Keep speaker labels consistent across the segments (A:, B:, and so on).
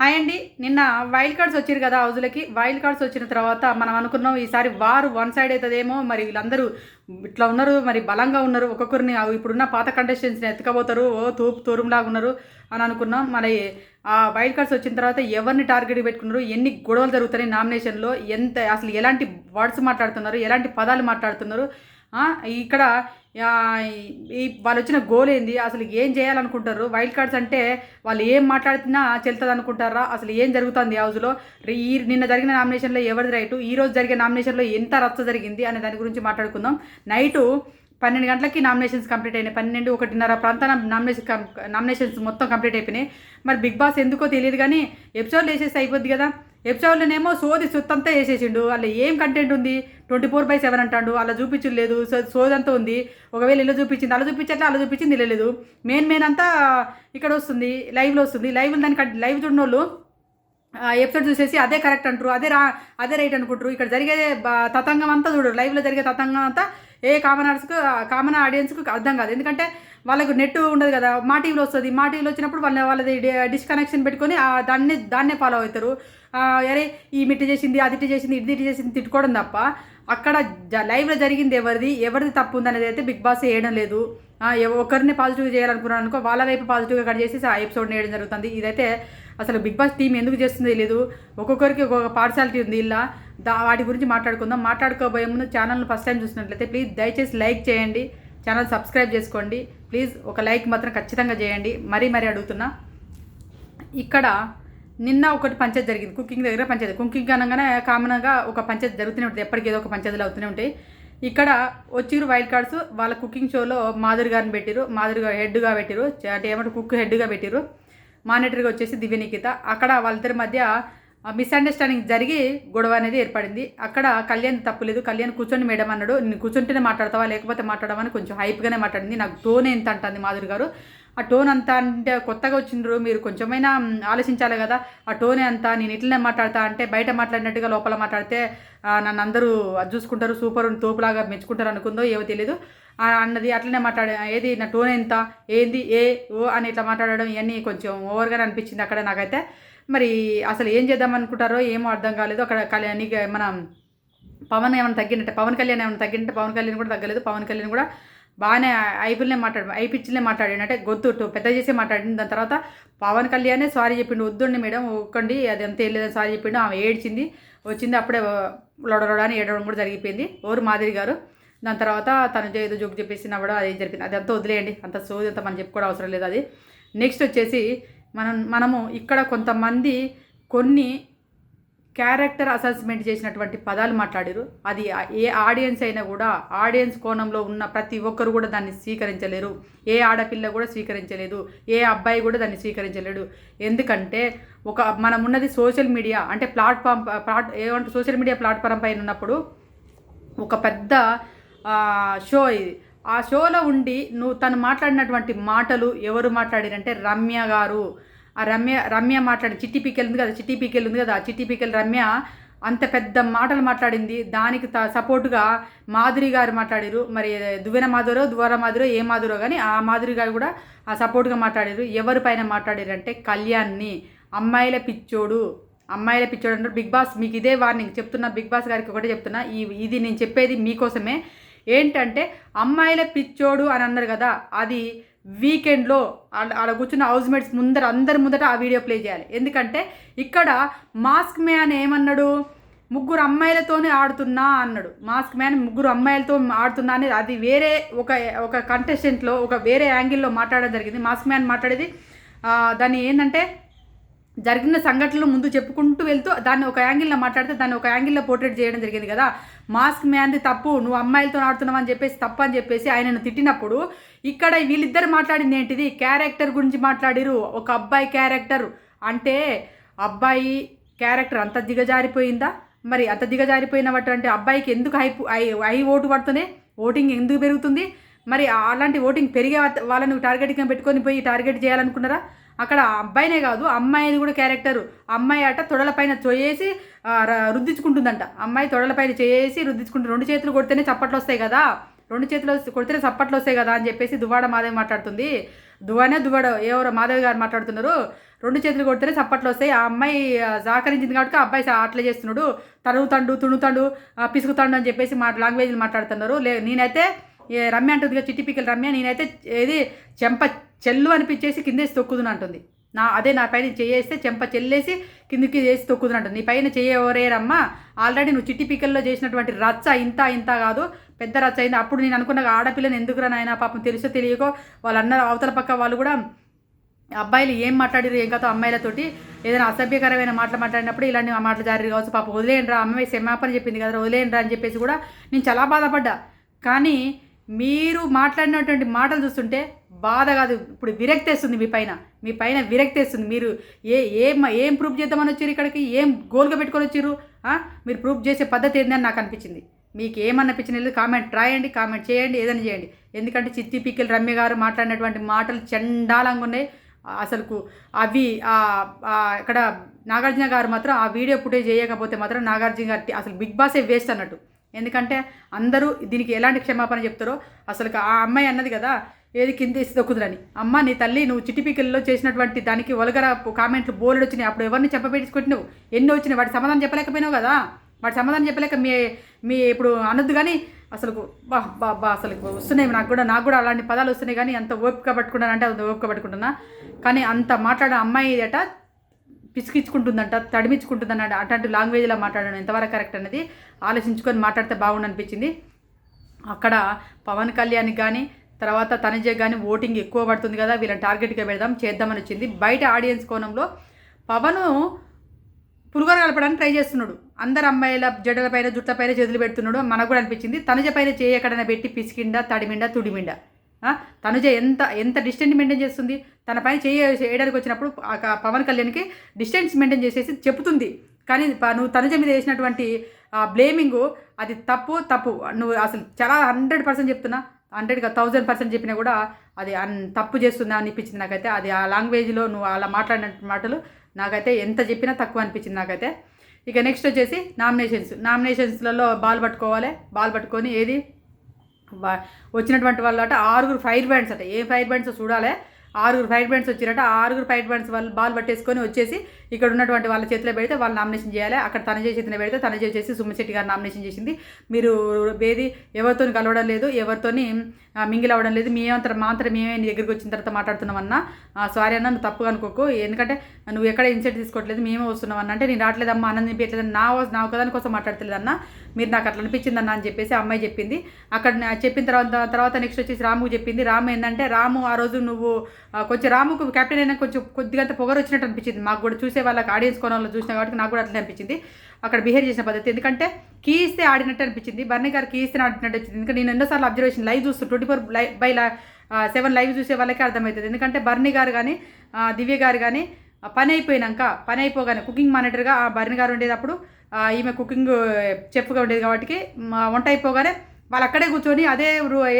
A: Hi అండి. నిన్న wild cards వచ్చారు కదా హౌజులకి. వైల్డ్ కార్డ్స్ వచ్చిన తర్వాత మనం అనుకున్నాం ఈసారి వారు వన్ సైడ్ అవుతుందేమో మరి వీళ్ళందరూ ఇట్లా ఉన్నారు మరి బలంగా ఉన్నారు. ఒక్కొక్కరిని ఇప్పుడున్న పాత కంటెస్టెంట్స్ని ఎత్తుకపోతారు. ఓ తూపు తూరుంలాగా ఉన్నారు అని అనుకున్నాం. మరి ఆ వైల్డ్ కార్డ్స్ వచ్చిన తర్వాత ఎవరిని టార్గెట్ పెట్టుకున్నారు? ఎన్ని గొడవలు జరుగుతున్నాయి నామినేషన్లో ఎంత అసలు ఎలాంటి వర్డ్స్ మాట్లాడుతున్నారు? ఎలాంటి పదాలు మాట్లాడుతున్నారు? ఇక్కడ ఈ వాళ్ళు వచ్చిన గోల్ ఏంది? అసలు ఏం చేయాలనుకుంటారు? వైల్డ్ కార్డ్స్ అంటే వాళ్ళు ఏం మాట్లాడుతున్నా చెల్తుంది అనుకుంటారా అసలు ఏం జరుగుతుంది హౌస్లో ఈ నిన్న జరిగిన నామినేషన్లో ఎవరిది రైటు ఈ రోజు జరిగే నామినేషన్లో ఎంత రచ్చ జరిగింది అనే దాని గురించి మాట్లాడుకుందాం. నైటు పన్నెండు గంటలకి నామినేషన్స్ కంప్లీట్ అయినాయి. పన్నెండు ఒకటిన్నర ప్రాంతాన నామినేషన్ నామినేషన్స్ మొత్తం కంప్లీట్ అయిపోయినాయి. మరి బిగ్ బాస్ ఎందుకో తెలియదు కానీ ఎపిసోడ్లు వేసేస్తే అయిపోద్ది కదా? ఎపిసోడ్లోనేమో సోది సొత్తంతా వేసేసిండు. అలా ఏం కంటెంట్ ఉంది? ట్వంటీ ఫోర్ బై సెవెన్ అంటాడు. అలా చూపించలేదు. సోదంతా ఉంది. ఒకవేళ ఇలా చూపించింది అలా చూపించట్లే అలా చూపించింది లేదు మెయిన్ మెయిన్ అంతా ఇక్కడ వస్తుంది లైవ్లో వస్తుంది. లైవ్ దానికి లైవ్ చూడని వాళ్ళు ఎపిసోడ్ చూసేసి అదే కరెక్ట్ అంటారు. అదే రా అదే రైట్ అనుకుంటారు. ఇక్కడ జరిగే తతంగం అంతా చూడరు. లైవ్లో జరిగే తతంగం అంతా ఏ కామన్ ఆర్ట్స్కు కామన్ ఆడియన్స్కు అర్థం కాదు. ఎందుకంటే వాళ్ళకు నెట్ ఉండదు కదా. మా టీవీలో వస్తుంది. మా టీవీలో వచ్చినప్పుడు వాళ్ళ వాళ్ళది డిస్కనెక్షన్ పెట్టుకొని దాన్ని దాన్నే ఫాలో అవుతారు. అరే ఈ మిట్టి చేసింది అది ఇటు చేసింది ఇది ఇటు చేసింది తిట్టుకోవడం తప్ప అక్కడ జ లైవ్లో జరిగింది ఎవరిది? ఎవరిది తప్పు ఉందనేది అయితే బిగ్ బాస్ వేయడం లేదు. ఒకరిని పాజిటివ్గా చేయాలనుకున్నాను అనుకో వాళ్ళ వైపు పాజిటివ్గా కట్ చేసి ఆ ఎపిసోడ్ వేయడం జరుగుతుంది. ఇదైతే అసలు బిగ్ బాస్ టీం ఎందుకు చేస్తుందో తెలియదు ఒక్కొక్కరికి ఒక్కొక్క పార్సాలిటీ ఉంది. ఇలా దా వాటి గురించి మాట్లాడుకుందాం. మాట్లాడుకోబోయే ముందు ఛానల్ని ఫస్ట్ టైం చూసినట్లయితే ప్లీజ్ దయచేసి లైక్ చేయండి. ఛానల్ సబ్స్క్రైబ్ చేసుకోండి. ప్లీజ్ ఒక లైక్ మాత్రం ఖచ్చితంగా చేయండి. మరీ మరీ అడుగుతున్నా. ఇక్కడ నిన్న ఒకటి పంచాయతీ జరిగింది. కుకింగ్ దగ్గర పంచాయతీ. కుకింగ్ అనగానే కామన్గా ఒక పంచాయతీ జరుగుతూనే ఉంటుంది. ఎప్పటికీ ఏదో ఒక పంచాయతీలు అవుతూనే ఉంటాయి. ఇక్కడ వచ్చిరు వైల్డ్ కార్డ్స్. వాళ్ళ కుకింగ్ షోలో మాధురి గారిని పెట్టిరు మాధురి గారు హెడ్గా పెట్టిరు అంటే ఏమంటారు? కుక్ హెడ్గా పెట్టిరు మానిటర్గా వచ్చేసి దివ్య నిఖిత. అక్కడ వాళ్ళిద్దరి మధ్య మిస్అండర్స్టాండింగ్ జరిగి గొడవ అనేది ఏర్పడింది. అక్కడ కళ్యాణ్ తప్పులేదు కళ్యాణ్ కూర్చొని మేడం అన్నాడు. నేను కూర్చుంటేనే మాట్లాడతావా? లేకపోతే మాట్లాడమని కొంచెం హైప్గానే మాట్లాడింది. నాకు టోన్ ఎంత అంటుంది మాధురి గారు. ఆ టోన్ అంతా అంటే కొత్తగా వచ్చిండ్రు మీరు కొంచెమైనా ఆలోచించాలి కదా. ఆ టోనే అంతా నేను ఇట్లనే మాట్లాడతా అంటే బయట మాట్లాడినట్టుగా లోపల మాట్లాడితే నన్ను అందరూ అది చూసుకుంటారు సూపర్ తోపులాగా మెచ్చుకుంటారు అనుకుందో ఏమో తెలియదు అన్నది అట్లనే మాట్లాడే ఏది నా టోన్ ఎంత ఏంది ఏ ఓ అని ఇట్లా మాట్లాడడం ఇవన్నీ కొంచెం ఓవర్గా అనిపించింది అక్కడ నాకైతే. మరి అసలు ఏం చేద్దాం అనుకుంటారో ఏమో అర్థం కాలేదు. అక్కడ కళ్యాణ్ మన పవన్ ఏమైనా తగ్గినట్టే పవన్ కళ్యాణ్ ఏమైనా తగ్గినట్టే పవన్ కళ్యాణ్ కూడా తగ్గలేదు పవన్ కళ్యాణ్ కూడా బాగానే ఐపిల్నే మాట్లాడు ఐపిచ్చిలే మాట్లాడాడు. అంటే గొంతు పెద్ద చేసే మాట్లాడింది దాని తర్వాత పవన్ కళ్యాణే సారీ చెప్పిండు. వద్దండి మేడం ఒక్కండి అది అంత లేదని సారీ చెప్పిండు. ఆమె ఏడ్చింది వచ్చింది అప్పుడే లొడలొడ అని ఏడవడం కూడా జరిగిపోయింది. ఓరు మాదిరి గారు. దాని తర్వాత తను ఏదో జోక్ చెప్పేసి నవ్వడం అది జరిగింది. అది అంతా వదిలేయండి. అంత సోది అంత మనం చెప్పుకోవడం అవసరం లేదు అది. నెక్స్ట్ వచ్చేసి మనం మనము ఇక్కడ కొంతమంది కొన్ని క్యారెక్టర్ అసెస్మెంట్ చేసినటువంటి పదాలు మాట్లాడారు. అది ఏ ఆడియన్స్ అయినా కూడా ఆడియన్స్ కోణంలో ఉన్న ప్రతి ఒక్కరు కూడా దాన్ని స్వీకరించలేరు. ఏ ఆడపిల్ల కూడా స్వీకరించలేదు. ఏ అబ్బాయి కూడా దాన్ని స్వీకరించలేడు. ఎందుకంటే ఒక మనం ఉన్నది సోషల్ మీడియా అంటే ప్లాట్ఫామ్ ప్లాట్ ఏమంటే సోషల్ మీడియా ప్లాట్ఫామ్ పైన ఉన్నప్పుడు ఒక పెద్ద షో ఇది. ఆ షోలో ఉండి నువ్వు తను మాట్లాడినటువంటి మాటలు ఎవరు మాట్లాడారంటే రమ్య గారు. ఆ రమ్య రమ్య మాట్లాడి చిట్టి పీకెల్ ఉంది కదా చిట్టి పీకెల్ ఉంది కదా ఆ చిట్టి పీకెల్ రమ్య అంత పెద్ద మాటలు మాట్లాడింది. దానికి త సపోర్టుగా మాధురి గారు మాట్లాడారు. మరి దువ్వెన మాధురో దువార మాధురో ఏ మాధురో కానీ ఆ మాధురి గారు కూడా ఆ సపోర్ట్గా మాట్లాడారు. ఎవరి పైన మాట్లాడారంటే కళ్యాణ్ని. అమ్మాయిల పిచ్చోడు. అమ్మాయిల పిచ్చోడు అంటారు. బిగ్ బాస్ మీకు ఇదే వార్నింగ్ చెప్తున్నా బిగ్ బాస్ గారికి ఒకటే చెప్తున్నా. ఈ ఇది నేను చెప్పేది మీకోసమే. ఏంటంటే అమ్మాయిల పిచ్చోడు అని అన్నారు కదా అది వీకెండ్లో ఆడ కూర్చున్న హౌస్ మేట్స్ ముందర అందరి ముందట ఆ వీడియో ప్లే చేయాలి. ఎందుకంటే ఇక్కడ మాస్క్ మ్యాన్ ఏమన్నాడు? ముగ్గురు అమ్మాయిలతోనే ఆడుతున్నా అన్నాడు. మాస్క్ మ్యాన్ ముగ్గురు అమ్మాయిలతో ఆడుతున్నా అనేది అది వేరే ఒక ఒక కంటెస్టెంట్లో ఒక వేరే యాంగిల్లో మాట్లాడడం జరిగింది. మాస్క్ మ్యాన్ మాట్లాడేది దాన్ని ఏంటంటే జరిగిన సంఘటనలు ముందు చెప్పుకుంటూ వెళ్తూ దాన్ని ఒక యాంగిల్లో మాట్లాడితే దాన్ని ఒక యాంగిల్లో పోర్ట్రేట్ చేయడం జరిగింది కదా. మాస్క్ మ్యాన్ది తప్పు నువ్వు అమ్మాయిలతో ఆడుతున్నావు అని చెప్పేసి తప్పు అని చెప్పేసి ఆయనను తిట్టినప్పుడు ఇక్కడ వీళ్ళిద్దరు మాట్లాడింది ఏంటిది? క్యారెక్టర్ గురించి మాట్లాడిరు. ఒక అబ్బాయి క్యారెక్టర్ అంటే అబ్బాయి క్యారెక్టర్ అంత దిగజారిపోయిందా? మరి అంత దిగజారిపోయినటువంటి అబ్బాయికి ఎందుకు హై హై హై ఓటు పడుతుంది ఓటింగ్ ఎందుకు పెరుగుతుంది? మరి అలాంటి ఓటింగ్ పెరిగే వాళ్ళని టార్గెట్గా పెట్టుకొని పోయి టార్గెట్ చేయాలనుకున్నారా? అక్కడ అబ్బాయినే కాదు అమ్మాయిది కూడా క్యారెక్టర్. అమ్మాయి అట తొడలపైన చేసి రుద్దించుకుంటుందంట. అమ్మాయి తొడలపైన చేసి రుద్దించుకుంటుంది. రెండు చేతులు కొడితేనే చప్పట్లు వస్తాయి కదా. రెండు చేతులు కొడితేనే చప్పట్లు వస్తాయి కదా అని చెప్పేసి దువ్వాడ మాధవి మాట్లాడుతుంది. దువ్వానే దువ్వాడ ఎవరో మాధవి గారు మాట్లాడుతున్నారు. రెండు చేతులు కొడితేనే చప్పట్లు వస్తాయి. ఆ అమ్మాయి సహకరించింది కాబట్టి ఆ అబ్బాయి అట్లే అట్లా చేస్తున్నాడు. తరుగుతాండు తుణుతాండు ఆ, అని చెప్పేసి మా లాంగ్వేజ్లు మాట్లాడుతున్నారు. లే నేనైతే రమ్య అంటుంది కదా చిట్టి పిక్కలు రమ్య నేనైతే ఏది చెంప చెల్లు అనిపించేసి కిందేసి తొక్కుదును అంటుంది. నా అదే నా పైన చేయేస్తే చెంప చెల్లేసి కిందికి చేసి తొక్కుదును అంటుంది. నీ పైన చేయవరేరమ్మా ఆల్రెడీ నువ్వు చిట్టి పీకల్లో చేసినటువంటి రచ్చ ఇంత ఇంత కాదు. పెద్ద రచ్చ అయింది. అప్పుడు నేను అనుకున్న ఆడపిల్లని ఎందుకురా నాయన పాపం తెలుసో తెలియకో వాళ్ళు అన్న అవతల పక్క వాళ్ళు కూడా అబ్బాయిలు ఏం మాట్లాడారు ఏం కథ అమ్మాయిలతోటి ఏదైనా అసభ్యకరమైన మాటలు మాట్లాడినప్పుడు ఇలాంటి మాటలు జారీ కావచ్చు. పాప వదిలేయండిరా అమ్మాయి క్షమాపణ చెప్పింది కదా వదిలేయండిరా అని చెప్పేసి కూడా నేను చాలా బాధపడ్డా. కానీ మీరు మాట్లాడినటువంటి మాటలు చూస్తుంటే బాధ కాదు. ఇప్పుడు విరక్తేస్తుంది మీ పైన. మీ పైన విరక్తేస్తుంది. మీరు ఏ ఏం ఏం ప్రూఫ్ చేద్దామని వచ్చారు ఇక్కడికి? ఏం గోల్గా పెట్టుకొని వచ్చారు? మీరు ప్రూఫ్ చేసే పద్ధతి ఏందని నాకు అనిపించింది. మీకు ఏమనిపించిన లేదు కామెంట్ రాయండి కామెంట్ చేయండి ఏదైనా చేయండి. ఎందుకంటే చిత్తి పిక్కలు రమ్య గారు మాట్లాడినటువంటి మాటలు చండాలంగా ఉన్నాయి. అసలుకు అవి ఇక్కడ నాగార్జున గారు మాత్రం ఆ వీడియో ఫుటేజ్ చేయకపోతే మాత్రం నాగార్జున గారి అసలు బిగ్ బాసే వేస్ట్ అన్నట్టు. ఎందుకంటే అందరూ దీనికి ఎలాంటి క్షమాపణ చెప్తారో అసలు ఆ అమ్మాయి అన్నది కదా ఏది కింద దొక్కుదురని. అమ్మ నీ తల్లి నువ్వు చిటిపికల్లో చేసినటువంటి దానికి ఒలగర కామెంట్లు బోలెడు వచ్చినాయి. అప్పుడు ఎవరిని చెప్పబెట్టుకుంటున్నావు ఎన్ని వచ్చినాయి? వాటి సమాధానం చెప్పలేకపోయినావు కదా? వాటి సమాధానం చెప్పలేక మీ మీ ఇప్పుడు అనొద్దు కానీ అసలు బా బా బా అసలు వస్తున్నాయి. నాకు కూడా నాకు కూడా అలాంటి పదాలు వస్తున్నాయి కానీ అంత ఓపిక పట్టుకున్నానంటే అంత ఓపిక పట్టుకుంటున్నా. కానీ అంత మాట్లాడే అమ్మాయి అట పిసికించుకుంటుందంట తడిమించుకుంటుందంట అట్లాంటి లాంగ్వేజ్లో మాట్లాడడం ఎంతవరకు కరెక్ట్ అనేది ఆలోచించుకొని మాట్లాడితే బాగుండు అనిపించింది అక్కడ పవన్ కళ్యాణ్ కానీ తర్వాత తనజే కానీ ఓటింగ్ ఎక్కువ పడుతుంది కదా వీళ్ళని టార్గెట్గా పెడదాం చేద్దామని వచ్చింది. బయట ఆడియన్స్ కోణంలో పవను పులిగోర కలపడానికి ట్రై చేస్తున్నాడు. అందరు అమ్మాయిల జడలపైన జుట్ల పైన చేతులు పెడుతున్నాడు మనకు కూడా అనిపించింది. తనజ పైన చేయి ఎక్కడైనా పెట్టి పిసికిండా తడిమిండా తుడిమిండా? తనుజ ఎంత ఎంత డిస్టెన్స్ మెయింటైన్ చేస్తుంది? తన పైన చేయ చేయడానికి వచ్చినప్పుడు ఆ పవన్ కళ్యాణ్కి డిస్టెన్స్ మెయింటైన్ చేసేసి చెప్తుంది కానీ నువ్వు తనుజ మీద వేసినటువంటి బ్లేమింగ్ అది తప్పు తప్పు. నువ్వు అసలు చాలా హండ్రెడ్ పర్సెంట్ చెప్తున్నా. హండ్రెడ్గా థౌజండ్ పర్సెంట్ చెప్పినా కూడా అది అన్ తప్పు చేస్తుందా అనిపించింది నాకైతే. అది ఆ లాంగ్వేజ్లో నువ్వు అలా మాట్లాడిన మాటలు నాకైతే ఎంత చెప్పినా తక్కువ అనిపించింది నాకైతే. ఇక నెక్స్ట్ వచ్చేసి నామినేషన్స్ నామినేషన్స్లలో బాల్ పట్టుకోవాలి. బాల్ పట్టుకొని ఏది? వచ్చినటువంటి వాళ్ళు అట ఆరుగురు ఫైర్ బ్యాండ్స్ అట. ఏ ఫైర్ బ్యాండ్స్ చూడాలి? ఆరుగురు ఫైర్ బ్యాండ్స్ వచ్చారట. ఆరుగురు ఫైర్ బ్యాండ్స్ వాళ్ళు బాల్ పట్టేసుకొని వచ్చేసి ఇక్కడ ఉన్నటువంటి వాళ్ళ చేతిలో పెడితే వాళ్ళు నామినేషన్ చేయాలి. అక్కడ తన చేతిలో పెడితే తన వచ్చేసి సుమ్మశెట్టి గారు నామినేషన్ చేసింది. మీరు ఏది ఎవరితో కలవడం లేదు ఎవరితోని మింగిల్ అవ్వడం లేదు. మేమంతా మాత్రం మేమే నీ దగ్గరికి వచ్చిన తర్వాత మాట్లాడుతున్నామన్నా. సారీ అన్న నువ్వు తప్పుగా అనుకోకు. ఎందుకంటే నువ్వు ఎక్కడ ఇన్సెట్ తీసుకోవట్లేదు మేమే వస్తున్నాం అంటే నేను రావట్లేదమ్మా అన్నది తినిపించలేదు నా నా ఒకదాని కోసం మాట్లాడతలేదన్న. మీరు నాకు అట్లా అనిపించింది అన్న అని చెప్పేసి ఆ అమ్మాయి చెప్పింది. అక్కడ చెప్పిన తర్వాత తర్వాత నెక్స్ట్ వచ్చేసి రాముకు చెప్పింది. రాము ఏంటంటే రాము ఆ రోజు నువ్వు కొంచెం రాముకు కెప్టెన్ అయినా కొంచెం కొద్దిగా పొగరు వచ్చినట్టు అనిపించింది. మాకు కూడా చూసే వాళ్ళకి ఆడియన్స్ కోణంలో చూసిన కాబట్టి నాకు కూడా అట్లా అనిపించింది. అక్కడ బిహేవ్ చేసిన పద్ధతి. ఎందుకంటే కీ ఇస్తే ఆడినట్టు అనిపించింది. బర్నీ గారు కీ ఇస్తే ఆడినట్టు వచ్చింది ఎందుకంటే నేను ఎన్నోసార్లు అబ్జర్వేషన్ లైవ్ చూస్తూ twenty four live by seven live చూసే వాళ్ళకే అర్థమవుతుంది. ఎందుకంటే బర్నీ గారు కానీ దివ్య గారు కానీ పని అయిపోయినాక పని అయిపోగానే కుకింగ్ మానిటర్గా ఆ బర్ని గారు ఉండేటప్పుడు ఈమె కుకింగ్ చెఫ్గా ఉండేది కాబట్టి మా వంట అయిపోగానే వాళ్ళు అక్కడే కూర్చొని అదే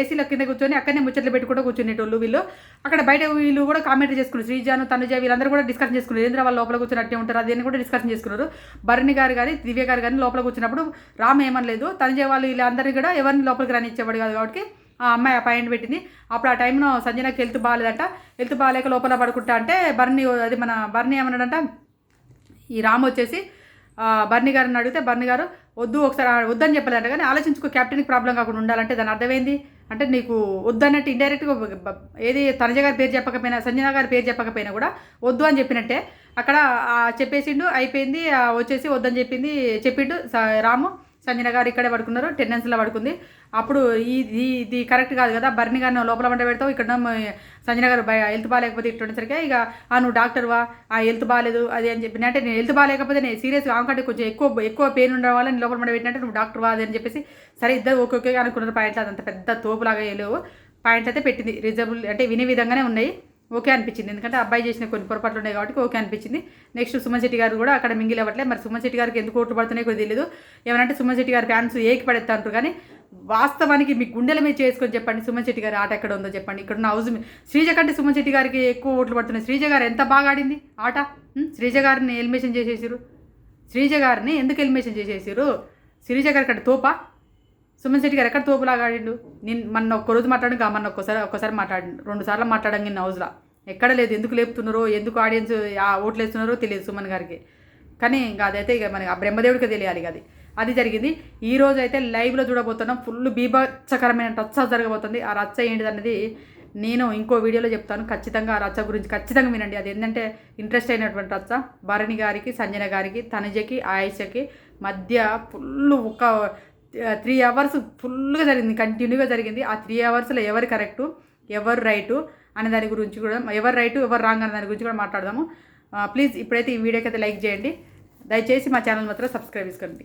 A: ఏసీల కింద కూర్చొని అక్కడనే ముచ్చట్లు పెట్టుకుంటూ కూర్చునేటోళ్ళు వీళ్ళు. అక్కడ బయట వీళ్ళు కూడా కామెంట్ చేసుకున్నారు. శ్రీజాను తనుజ వీళ్ళందరూ కూడా డిస్కషన్ చేసుకున్నారు. ఏంద్ర వాళ్ళు లోపల కూర్చున్నట్టే ఉంటారు? అదేని కూడా డిస్కషన్ చేసుకున్నారు. భరణి గారు కానీ దివ్య గారు కానీ లోపల కూర్చున్నప్పుడు రామ్ ఏమనలేదు. తనుజ వాళ్ళు వీళ్ళందరినీ కూడా ఎవరిని లోపలికి రానిచ్చేవాడు కాదు కాబట్టి ఆ అమ్మాయి ఆ పెట్టింది. అప్పుడు ఆ టైంలో సంజనకి హెల్త్ బాగాలేదంట హెల్త్ బాగాలేక లోపల పడుకుంటా అంటే బర్ని అది మన బర్ని ఏమన్నాడంట? ఈ రామ్ వచ్చేసి బర్నీ బర్ని గారిని అడిగితే బర్ని గారు వద్దు ఒకసారి వద్దని చెప్పలేదంట కానీ ఆలోచించుకో క్యాప్టెన్కి ప్రాబ్లం కాకుండా ఉండాలంటే దాని అర్థమైంది? అంటే నీకు వద్దన్నట్టు ఇండైరెక్ట్గా ఏది తనజ గారి పేరు చెప్పకపోయినా సంజన గారి పేరు చెప్పకపోయినా కూడా వద్దు అని చెప్పినట్టే. అక్కడ చెప్పేసిండు అయిపోయింది వచ్చేసి వద్దని చెప్పింది చెప్పిండు స- రాము. సంజన గారు ఇక్కడే పడుకున్నారు టెండెన్స్లో పడుకుంది. అప్పుడు ఇది ఇది కరెక్ట్ కాదు కదా బర్ని గారిని లోపల వంట పెడతావు ఇక్కడ సంజన గారు బయ హెల్త్ బాగాలేకపోతే ఇట్లా ఉండేసరికి ఇక ఆ నువ్వు డాక్టర్వా ఆ హెల్త్ బాగాలేదు అది అని చెప్పి అంటే నేను హెల్త్ బాగాలేకపోతే నేను సీరియస్ ఆమెకంటే కొంచెం ఎక్కువ ఎక్కువ పెయిన్ ఉండడం వల్ల నేను లోపల వంట పెట్టినట్టు నువ్వు డాక్టర్వా అది అని చెప్పేసి సరే ఇద్దరు ఓకే ఓకే అనుకున్నారు పాయింట్లు. అదంత పెద్ద తోపులాగా లేవు పాయింట్లు అయితే పెట్టింది రీజనబుల్ అంటే వినే విధంగానే ఉన్నాయి. ఓకే అనిపించింది. ఎందుకంటే అబ్బాయి చేసిన కొన్ని పొరపాట్లు ఉన్నాయి కాబట్టి ఓకే అనిపించింది. నెక్స్ట్ సుమన్ శెట్టి గారు కూడా అక్కడ మింగిల్ అవ్వట్లేదు. మరి సుమన్ శెట్టి గారికి ఎందుకు ఓట్లు పడుతున్నాయో కూడా తెలియదు ఏమంటే సుమన్ శెట్టి గారి ఫ్యాన్స్ ఏకి పడేస్తా అంటారు కానీ వాస్తవానికి మీ గుండెల మీద చేసుకొని చెప్పండి సుమన్ శెట్టి గారి ఆట ఎక్కడ ఉందో చెప్పండి. ఇక్కడ ఉన్న హౌస్ మీ- శ్రీజ కంటే సుమన్ శెట్టి గారికి ఎక్కువ ఓట్లు పడుతున్నాయి. శ్రీజ గారు ఎంత బాగా ఆడింది? ఆట? శ్రీజ గారిని ఎలిమినేషన్ చేసేసారు శ్రీజ గారిని ఎందుకు ఎలిమినేషన్ చేసేసారు శ్రీజ గారి కంటే తోపా? సుమన్ శెట్టి గారు ఎక్కడ తోపులాగా ఆడిండు? నేను మొన్న ఒక్క రోజు కా మొన్న ఒక్కసారి ఒక్కసారి మాట్లాడి రెండు సార్లు మాట్లాడంగా నిన్న హౌస్లో ఎక్కడ లేదు ఎందుకు లేపుతున్నారో ఎందుకు ఆడియన్స్ ఆ ఓట్లు వేస్తున్నారో తెలియదు సుమన్ గారికి. కానీ ఇంకా అదైతే ఇక మనకి ఆ బ్రహ్మదేవుడికి తెలియాలి అది. అది జరిగింది. ఈ రోజు అయితే లైవ్లో చూడబోతున్నాం. ఫుల్ బీభత్సకరమైన రచ్చ జరగబోతుంది. ఆ రచ్చ ఏంటిదన్నది నేను ఇంకో వీడియోలో చెప్తాను. ఖచ్చితంగా ఆ రచ్చ గురించి ఖచ్చితంగా వినండి. అది ఏంటంటే ఇంట్రెస్ట్ అయినటువంటి రచ్చ. భరణి గారికి సంజన గారికి తనుజకి ఆయుషకి మధ్య ఫుల్ ఒక త్రీ అవర్స్ ఫుల్గా జరిగింది కంటిన్యూగా జరిగింది. ఆ త్రీ అవర్స్లో ఎవరు కరెక్టు ఎవరు రైటు అనే దాని గురించి కూడా ఎవరు రైటు ఎవరు రాంగ్ అనే దాని గురించి కూడా మాట్లాడదాము. ప్లీజ్ ఇప్పుడైతే ఈ వీడియోకి అయితే లైక్ చేయండి. దయచేసి మా ఛానల్ మాత్రం సబ్స్క్రైబ్ చేసుకోండి.